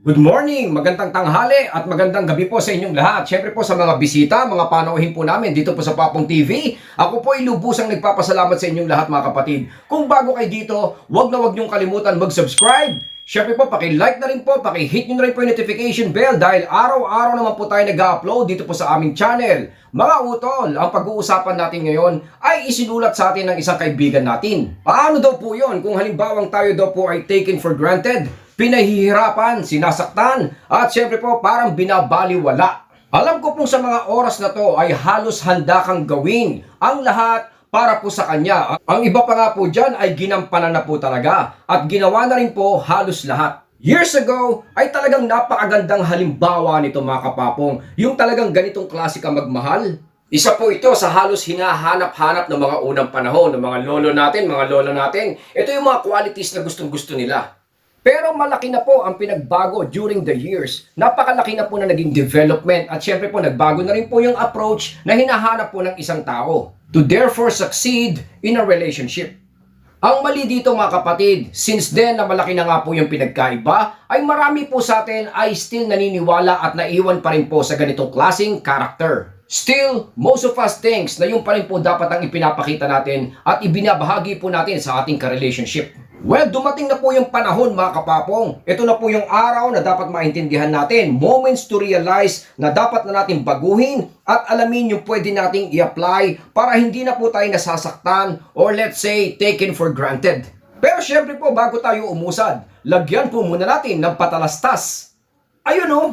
Good morning, magandang tanghali at magandang gabi po sa inyong lahat. Siyempre po sa mga bisita, mga panauhin po namin dito po sa Papong TV. Ako po ay lubusang nagpapasalamat sa inyong lahat mga kapatid. Kung bago kayo dito, wag na wag niyong kalimutan mag-subscribe. Siyempre po, paki-like na rin po, paki-hit nyo na rin po yung notification bell dahil araw-araw naman po tayo nag-upload dito po sa aming channel. Mga utol, ang pag-uusapan natin ngayon ay isinulat sa atin ng isang kaibigan natin. Paano daw po yon kung halimbawang tayo daw po ay taken for granted, pinahihirapan, sinasaktan, at syempre po parang binabaliwala. Alam ko pong sa mga oras na to ay halos handa kang gawin ang lahat para po sa kanya. Ang iba pa nga po dyan ay ginampanan na po talaga at ginawa na rin po halos lahat. Years ago ay talagang napakagandang halimbawa nito mga kapapong, yung talagang ganitong klase ka magmahal. Isa po ito sa halos hinahanap-hanap ng mga unang panahon ng mga lolo natin, mga lola natin. Ito yung mga qualities na gustong-gusto nila. Pero malaki na po ang pinagbago during the years. Napakalaki na po na naging development at syempre po nagbago na rin po yung approach na hinahanap po ng isang tao to therefore succeed in a relationship. Ang mali dito mga kapatid, since then na malaki na nga po yung pinagkaiba, ay marami po sa atin ay still naniniwala at naiwan pa rin po sa ganitong klaseng character. Still, most of us thinks na yung pa rin po dapat ang ipinapakita natin at ibinabahagi po natin sa ating ka-relationship. Well, dumating na po yung panahon mga kapapong. Ito na po yung araw na dapat maintindihan natin. Moments to realize na dapat na natin baguhin at alamin yung pwede nating i-apply para hindi na po tayo nasasaktan or let's say taken for granted. Pero syempre po bago tayo umusad, lagyan po muna natin ng patalastas. Ayun oh,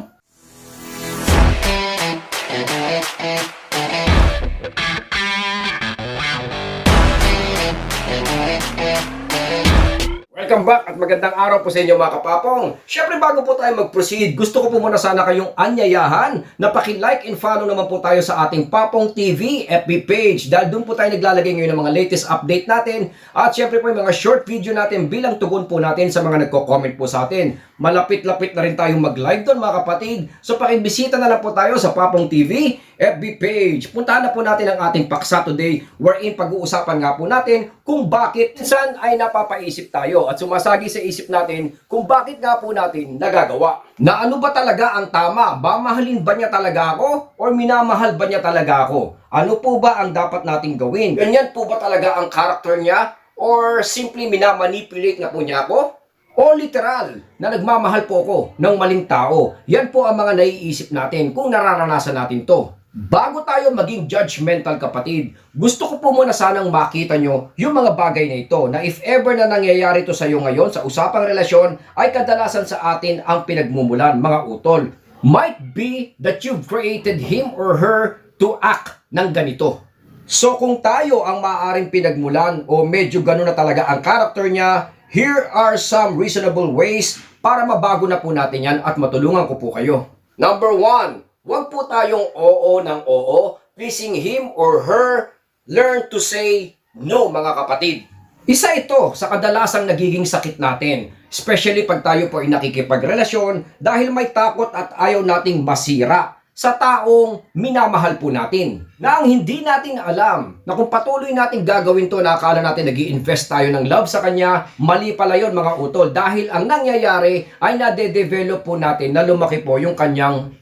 Welcome back at magandang araw po sa inyo mga kapapong. Siyempre bago po tayo mag-proceed, gusto ko po muna sana kayong anyayahan na paki-like and follow naman po tayo sa ating Papong TV FB page dahil doon po tayo naglalagay ngayon ng mga latest update natin at siyempre po yung mga short video natin bilang tugon po natin sa mga nagko-comment po sa atin. Malapit-lapit na rin tayong mag-live doon mga kapatid. So pakibisita na lang po tayo sa Papong TV FB page. Puntahan na po natin ang ating paksa today wherein pag-uusapan nga po natin kung bakit minsan ay napapaisip tayo at sumasagi sa isip natin kung bakit nga po natin nagagawa. Na ano ba talaga ang tama? Ba mahalin ba niya talaga ako? Or minamahal ba niya talaga ako? Ano po ba ang dapat nating gawin? Ganyan po ba talaga ang character niya? Or simply minamanipulate na po niya ako? O literal, na nagmamahal po ako ng maling tao. Yan po ang mga naiisip natin kung nararanasan natin to. Bago tayo maging judgmental kapatid, gusto ko po muna sanang makita nyo yung mga bagay na ito na if ever na nangyayari to sa iyo ngayon sa usapang relasyon ay kadalasan sa atin ang pinagmumulan mga utol. Might be that you've created him or her to act ng ganito. So kung tayo ang maaaring pinagmulan o medyo gano'n na talaga ang character niya, here are some reasonable ways para mabago na po natin yan at matulungan ko po kayo. Number one, huwag po tayong oo ng oo, pleasing him or her, learn to say no mga kapatid. Isa ito sa kadalasang nagiging sakit natin, especially pag tayo po ay nakikipagrelasyon dahil may takot at ayaw nating masira sa taong minamahal po natin. Na ang hindi natin alam na kung patuloy natin gagawin to na akala natin nag invest tayo ng love sa kanya, mali pala yon mga utol dahil ang nangyayari ay nade-develop po natin na lumaki po yung kanyang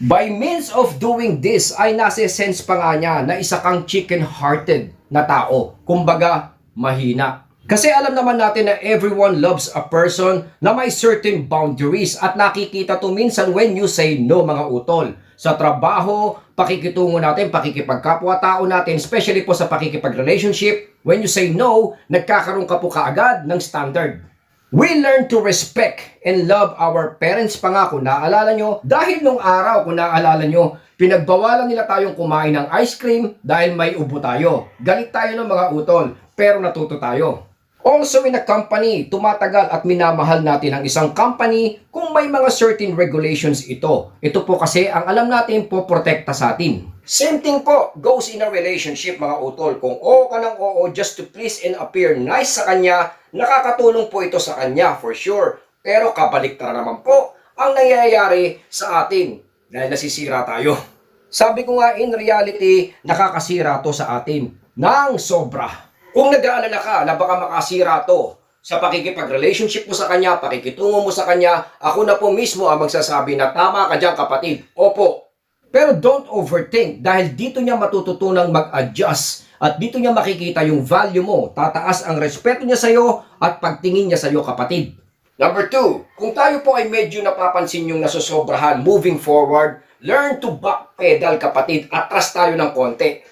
By means of doing this ay nasa sense pa nga niya na isa kang chicken-hearted na tao. Kumbaga, mahina. Kasi alam naman natin na everyone loves a person na may certain boundaries at nakikita to minsan when you say no mga utol. Sa trabaho, pakikitungo natin, pakikipagkapwa-tao natin, especially po sa pakikipag-relationship, when you say no, nagkakaroon ka po kaagad ng standard. We learn to respect and love our parents pa nga kung naaalala nyo. Dahil nung araw, kung naaalala nyo, pinagbawalan nila tayong kumain ng ice cream dahil may ubo tayo. Galit tayo ng mga utol, pero natuto tayo. Also in a company, tumatagal at minamahal natin ang isang company kung may mga certain regulations ito. Ito po kasi ang alam natin po protekta sa atin. Same thing po goes in a relationship mga utol. Kung oo ka ng oo just to please and appear nice sa kanya, nakakatulong po ito sa kanya for sure. Pero kabaliktara naman po ang nangyayari sa atin dahil nasisira tayo. Sabi ko nga in reality, nakakasira to sa atin ng sobra. Kung nag-aalala ka na baka makasira to sa pakikipag-relationship mo sa kanya, pakikitungo mo sa kanya, ako na po mismo ang magsasabi na tama ka dyan kapatid. Opo. Pero don't overthink dahil dito niya matututunang mag-adjust at dito niya makikita yung value mo. Tataas ang respeto niya sa'yo at pagtingin niya sa'yo kapatid. Number two, kung tayo po ay medyo napapansin yung nasosobrahan moving forward, learn to backpedal kapatid, atras tayo ng konti.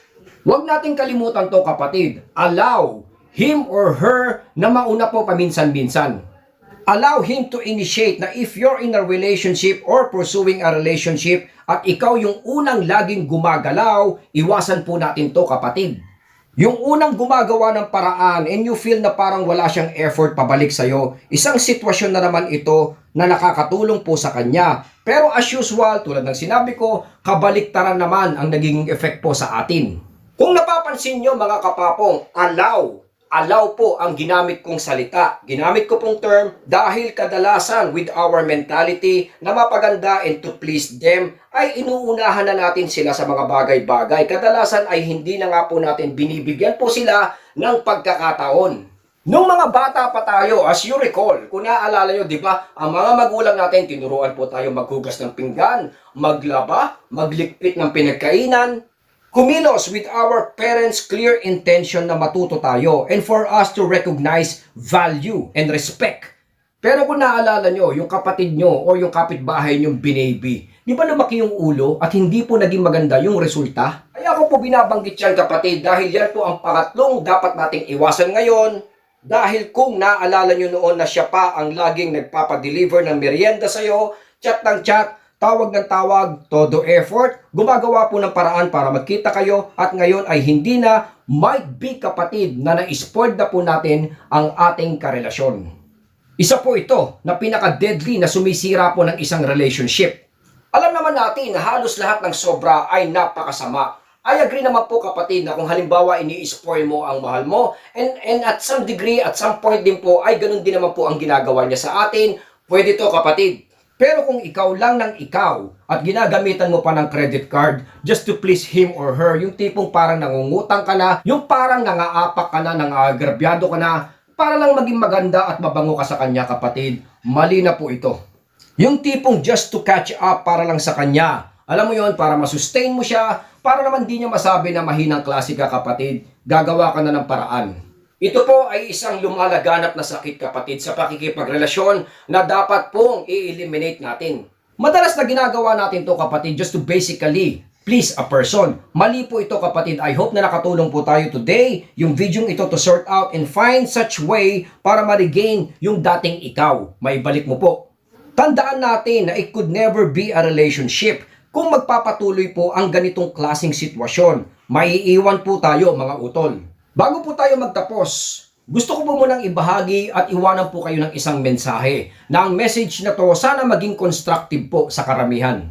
Huwag nating kalimutan to kapatid. Allow him or her na mauna po paminsan-minsan. Allow him to initiate na if you're in a relationship or pursuing a relationship at ikaw yung unang laging gumagalaw, iwasan po natin to kapatid. Yung unang gumagawa ng paraan and you feel na parang wala siyang effort pabalik sa'yo, isang sitwasyon na naman ito na nakakatulong po sa kanya. Pero as usual, tulad ng sinabi ko, kabaliktaran naman ang naging effect po sa atin. Kung napapansin nyo mga kapapong, allow, allow po ang ginamit kong salita. Ginamit ko pong term dahil kadalasan with our mentality na mapaganda and to please them ay inuunahan na natin sila sa mga bagay-bagay. Kadalasan ay hindi na nga po natin binibigyan po sila ng pagkakataon. Nung mga bata pa tayo, as you recall, kung naaalala nyo, di ba, ang mga magulang natin, tinuruan po tayo maghugas ng pinggan, maglaba, maglikpit ng pinagkainan, kumilos with our parents' clear intention na matuto tayo and for us to recognize value and respect. Pero kung naalala nyo, yung kapatid nyo o yung kapitbahay nyo binaby, di ba lumaki yung ulo at hindi po naging maganda yung resulta? Kaya ako po binabanggit yan kapatid dahil yan po ang pangatlong dapat nating iwasan ngayon dahil kung naalala nyo noon na siya pa ang laging nagpapadeliver ng merienda sa'yo, chat ng chat, tawag ng tawag, todo effort, gumagawa po ng paraan para magkita kayo at ngayon ay hindi na might be kapatid na na-spoiled na po natin ang ating karelasyon. Isa po ito na pinaka-deadly na sumisira po ng isang relationship. Alam naman natin na halos lahat ng sobra ay napakasama. I agree naman po kapatid na kung halimbawa ini-spoil mo ang mahal mo and, and at some degree, at some point din po ay ganun din naman po ang ginagawa niya sa atin. Pwede to kapatid. Pero kung ikaw lang ng ikaw at ginagamitan mo pa ng credit card just to please him or her, yung tipong parang nangungutang ka na, yung parang nangaapak ka na, nangagrabyado ka na, para lang maging maganda at mabango ka sa kanya kapatid, mali na po ito. Yung tipong just to catch up para lang sa kanya. Alam mo yon para masustain mo siya, para naman di niya masabi na mahinang klase ka kapatid, gagawa ka na ng paraan. Ito po ay isang lumalaganap na sakit kapatid sa pakikipagrelasyon na dapat pong i-eliminate natin. Madalas na ginagawa natin to kapatid just to basically please a person. Mali po ito kapatid. I hope na nakatulong po tayo today yung video ito to sort out and find such way para ma-regain yung dating ikaw. May balik mo po. Tandaan natin na it could never be a relationship kung magpapatuloy po ang ganitong klasing sitwasyon. Maiiwan po tayo mga utol. Bago po tayo magtapos, gusto ko po munang ibahagi at iwanan po kayo ng isang mensahe na ang message na to sana maging constructive po sa karamihan.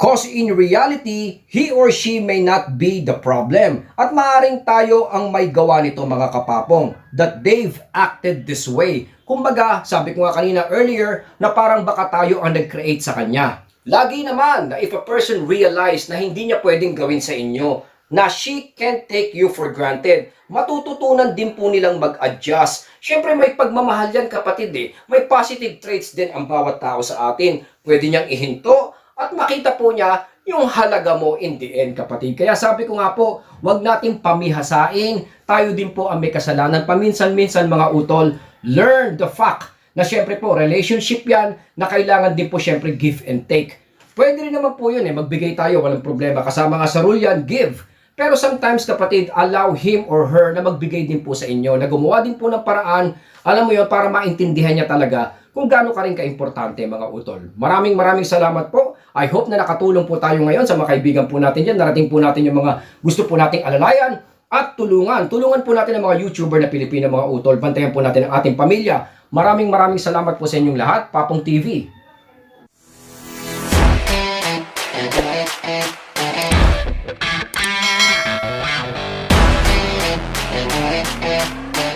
Cause in reality, he or she may not be the problem. At maaring tayo ang may gawa nito mga kapapong that they've acted this way. Kumbaga, sabi ko nga kanina earlier na parang baka tayo ang nag-create sa kanya. Lagi naman na if a person realize na hindi niya pwedeng gawin sa inyo, na she can't take you for granted. Matututunan din po nilang mag-adjust. Siyempre may pagmamahal yan kapatid eh. May positive traits din ang bawat tao sa atin. Pwede niyang ihinto at makita po niya yung halaga mo in the end kapatid. Kaya sabi ko nga po, wag natin pamihasain. Tayo din po ang may kasalanan. Paminsan-minsan mga utol, learn the fact na siyempre po, relationship yan na kailangan din po siyempre give and take. Pwede rin naman po yun eh, magbigay tayo, walang problema. Kasama nga sa rule yan, give. Pero sometimes kapatid, allow him or her na magbigay din po sa inyo, na gumawa din po ng paraan, alam mo yon para maintindihan niya talaga kung gaano ka rin kaimportante mga utol. Maraming maraming salamat po. I hope na nakatulong po tayo ngayon sa mga kaibigan po natin dyan. Narating po natin yung mga gusto po nating alalayan at tulungan. Tulungan po natin ang mga YouTuber na Pilipino mga utol. Bantayan po natin ang ating pamilya. Maraming maraming salamat po sa inyong lahat. Papong TV.